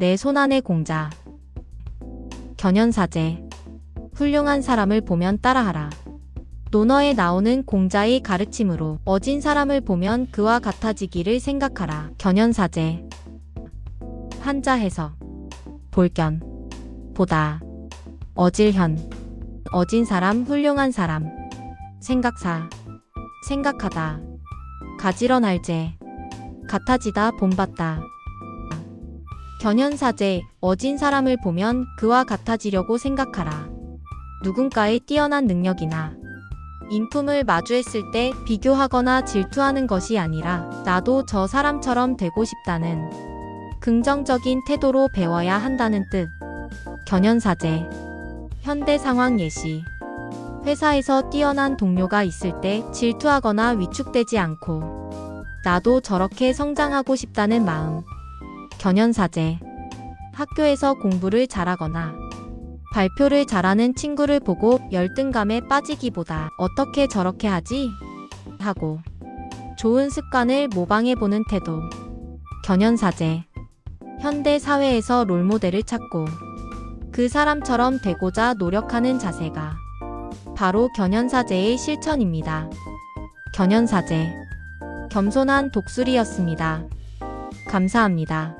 내 손안의 공자. 견연사제. 훌륭한 사람을 보면 따라하라. 논어에 나오는 공자의 가르침으로 어진 사람을 보면 그와 같아지기를 생각하라. 견연사제. 한자 해석. 볼견. 보다. 어질현. 어진 사람, 훌륭한 사람. 생각사. 생각하다. 가지런할제. 같아지다, 본받다. 견연사제, 어진 사람을 보면 그와 같아지려고 생각하라. 누군가의 뛰어난 능력이나 인품을 마주했을 때 비교하거나 질투하는 것이 아니라 나도 저 사람처럼 되고 싶다는 긍정적인 태도로 배워야 한다는 뜻. 견연사제. 현대 상황 예시. 회사에서 뛰어난 동료가 있을 때 질투하거나 위축되지 않고 나도 저렇게 성장하고 싶다는 마음. 견연사제. 학교에서 공부를 잘하거나 발표를 잘하는 친구를 보고 열등감에 빠지기보다 어떻게 저렇게 하지? 하고 좋은 습관을 모방해보는 태도. 견연사제. 현대 사회에서 롤모델을 찾고 그 사람처럼 되고자 노력하는 자세가 바로 견연사제의 실천입니다. 견연사제. 겸손한 독수리였습니다. 감사합니다.